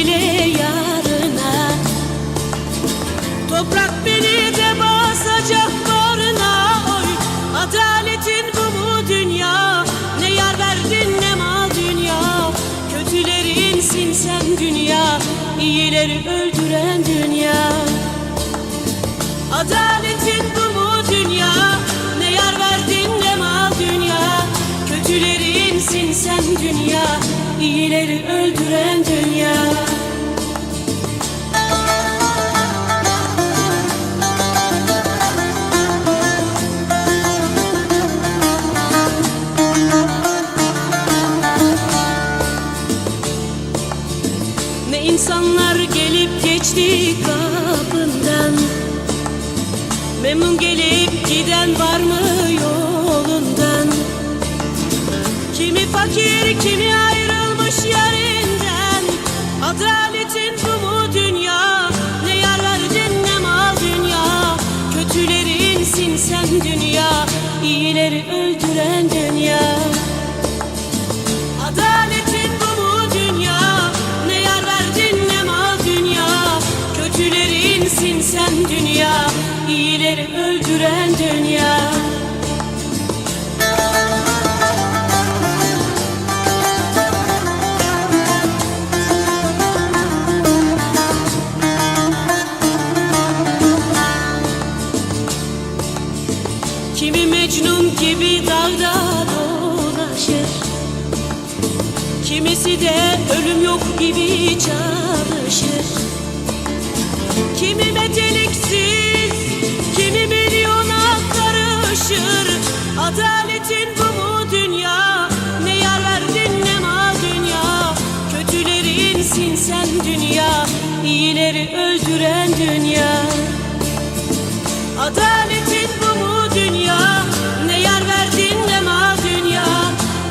ile yarına. Toprak beni de basacak bağrına oy. Adaletin bu mu dünya? Ne yar verdin ne mal dünya? Kötülerinsin sen dünya iyileri öldüren dünya. Adaletin insanlar gelip geçti kapından. Memnun gelip giden var mı yolundan? Kimi fakir kimi ayrılmış yerinden Adaletin bu mu dünya Ne yar verdin ne mal dünya. Kötülerinsin sen dünya iyileri öldüren dünya. Adaletin Sen dünya iyileri öldüren dünya. Kimi Mecnun gibi dağda dolaşır. Kimisi de ölüm yok gibi çalışır Kimi meteliksiz, kimi milyona karışır. Adaletin bu mu dünya, ne yar verdin ne mal dünya? Kötülerinsin sen dünya, iyileri öldüren dünya. Adaletin bu mu dünya? Ne yar verdin ne mal dünya?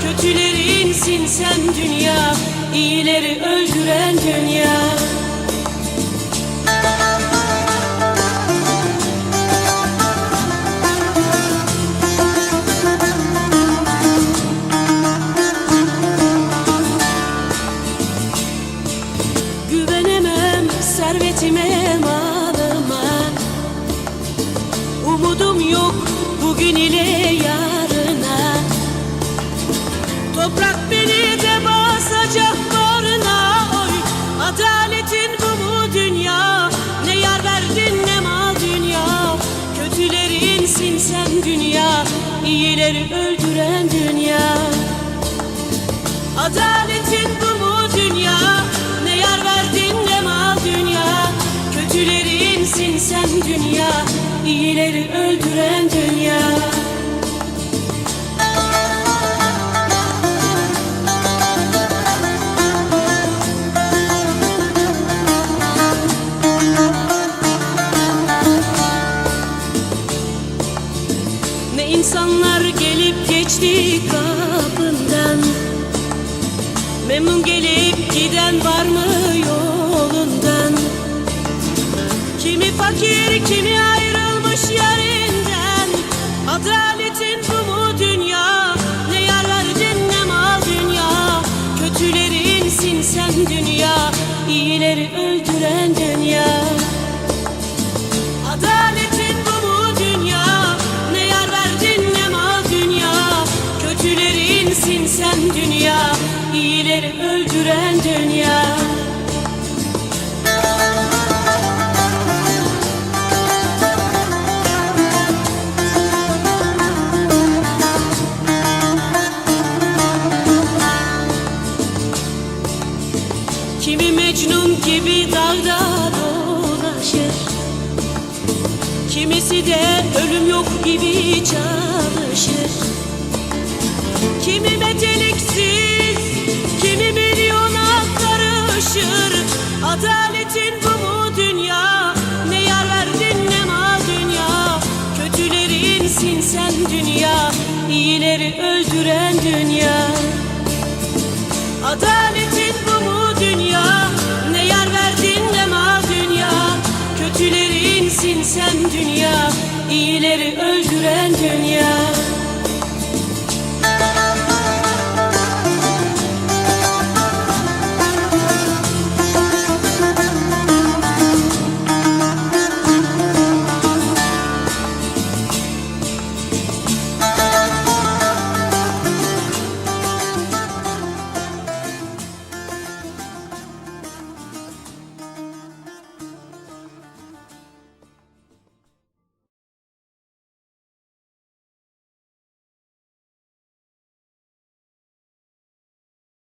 Kötülerinsin sen dünya iyileri öldüren dünya bugün ile yarına. Toprak beni de basacak bağrına oy. Adaletin bu mu dünya. Ne yar verdin ne mal dünya. Kötülerinsin sen dünya. İyileri öldüren dünya. Adaletin bu mu dünya. Ne yar verdin ne mal dünya. Kötülerinsin sen dünya iyileri öldüren dünya. Ne insanlar gelip geçti kapından Memnun gelip giden var mı yolundan? Kimi fakir kimi ayrılmış yerinden. Adaletin bu mu dünya Ne yar verdin ne mal dünya. Kötülerinsin sen dünya iyileri öldüren dünya. Adaletin bu mu dünya Ne yar verdin ne mal dünya. Kötülerinsin sen dünya iyileri öldüren dünya gibi dağda dolaşır. Kimisi de ölüm yok gibi çalışır. Kimi meteliksiz, kimi milyona karışır. Adaletin bu mu dünya, ne yar verdin ne mal dünya? Kötülerinsin sen dünya, iyileri öldüren dünya